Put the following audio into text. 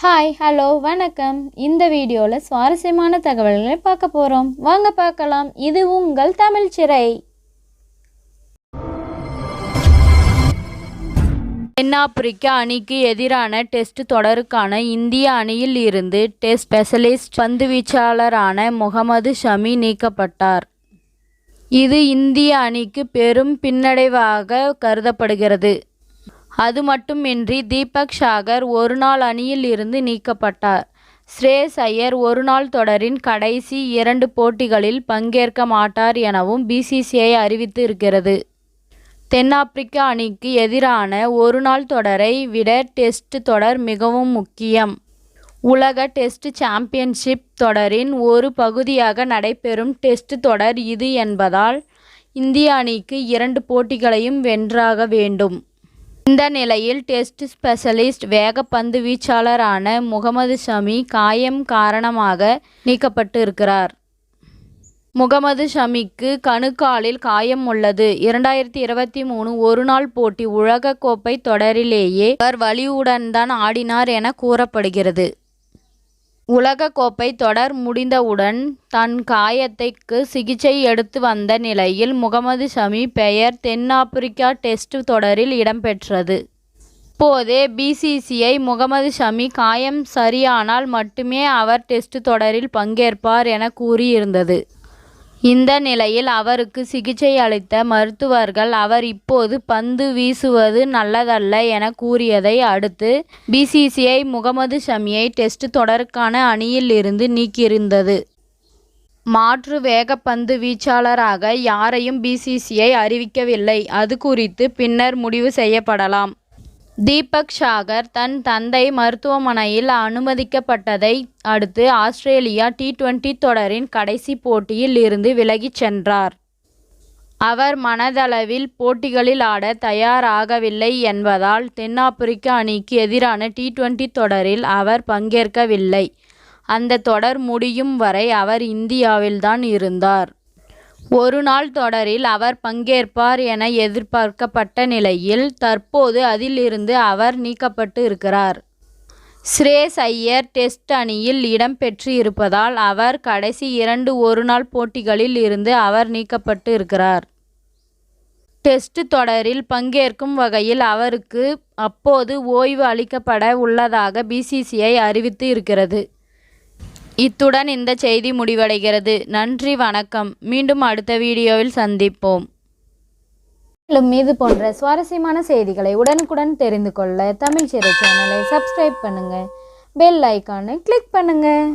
Hi hello வணக்கம். இந்த வீடியோவில் சுவாரஸ்யமான தகவல்களை பார்க்க போகிறோம் வாங்க பார்க்கலாம். இது உங்கள் தமிழ் சிறை. தென்னாப்பிரிக்க அணிக்கு எதிரான டெஸ்ட் தொடருக்கான இந்திய அணியில் இருந்து டெஸ்ட் ஸ்பெஷலிஸ்ட் பந்துவீச்சாளரான முகமது ஷமி நீக்கப்பட்டார். இது இந்திய அணிக்கு பெரும் பின்னடைவாக கருதப்படுகிறது. அது மட்டுமின்றி தீபக் சாகர் ஒருநாள் அணியில் இருந்து நீக்கப்பட்டார். ஸ்ரேஸ் ஐயர் ஒருநாள் தொடரின் கடைசி இரண்டு போட்டிகளில் பங்கேற்க மாட்டார் எனவும் பிசிசிஐ அறிவித்து இருக்கிறது. தென்னாப்பிரிக்க அணிக்கு எதிரான ஒருநாள் தொடரை விட டெஸ்ட் தொடர் மிகவும் முக்கியம். உலக டெஸ்ட் சாம்பியன்ஷிப் தொடரின் ஒரு பகுதியாக நடைபெறும் டெஸ்ட் தொடர் இது என்பதால் இந்திய அணிக்கு இரண்டு போட்டிகளையும் வென்றாக வேண்டும். இந்த நிலையில் டெஸ்ட் ஸ்பெஷலிஸ்ட் வேகப்பந்து வீச்சாளரான முகமது ஷமி காயம் காரணமாக நீக்கப்பட்டு இருக்கிறார் முகமது ஷமிக்கு கணுக்காலில் காயம் உள்ளது. இரண்டாயிரத்தி இருபத்தி மூணு ஒருநாள் போட்டி உலகக்கோப்பை தொடரிலேயே அவர் வலியுடன் தான் ஆடினார் என கூறப்படுகிறது. உலகக்கோப்பை தொடர் முடிந்தவுடன் தன் காயத்தைக்கு சிகிச்சை எடுத்து வந்த நிலையில் முகமது ஷமி பெயர் தென்னாப்பிரிக்கா டெஸ்ட் தொடரில் இடம்பெற்றது. இப்போதே பிசிசிஐ முகமது ஷமி காயம் சரியானால் மட்டுமே அவர் டெஸ்ட் தொடரில் பங்கேற்பார் என கூறியிருந்தது. இந்த நிலையில் அவருக்கு சிகிச்சை அளித்த மருத்துவர்கள் அவர் இப்போது பந்து வீசுவது நல்லதல்ல என கூறியதை அடுத்து பிசிசிஐ முகமது ஷமியை டெஸ்ட் தொடருக்கான அணியில் இருந்து நீக்கியிருந்தது. மாற்று வேகப்பந்து வீச்சாளராக யாரையும் பிசிசிஐ அறிவிக்கவில்லை. அது குறித்து பின்னர் முடிவு செய்யப்படலாம். தீபக் சாகர் தன் தந்தை மருத்துவமனையில் அனுமதிக்கப்பட்டதை அடுத்து ஆஸ்திரேலியா டி டுவெண்டி தொடரின் கடைசி போட்டியில் இருந்து விலகிச் சென்றார். அவர் மனதளவில் போட்டிகளில் ஆட தயாராகவில்லை என்பதால் தென்னாப்பிரிக்க அணிக்கு எதிரான டி டுவெண்டி தொடரில் அவர் பங்கேற்கவில்லை. அந்த தொடர் முடியும் வரை அவர் இந்தியாவில்தான் இருந்தார். ஒருநாள் தொடரில் அவர் பங்கேற்பார் என எதிர்பார்க்கப்பட்ட நிலையில் தற்போது அதிலிருந்து அவர் நீக்கப்பட்டு இருக்கிறார். ஸ்ரேஸ் ஐயர் டெஸ்ட் அணியில் இடம்பெற்று இருப்பதால் அவர் கடைசி இரண்டு ஒருநாள் போட்டிகளில் இருந்து அவர் நீக்கப்பட்டு இருக்கிறார். டெஸ்ட் தொடரில் பங்கேற்கும் வகையில் அவருக்கு அப்போது ஓய்வு அளிக்கப்பட உள்ளதாக பிசிசிஐ அறிவித்து இருக்கிறது. இத்துடன் இந்த செய்தி முடிவடைகிறது. நன்றி வணக்கம். மீண்டும் அடுத்த வீடியோவில் சந்திப்போம். மேலும் இது போன்ற சுவாரஸ்யமான செய்திகளை உடனுக்குடன் தெரிந்து கொள்ள தமிழ் சிறை சேனலை சப்ஸ்கிரைப் பண்ணுங்க. பெல் ஐக்கானை கிளிக் பண்ணுங்கள்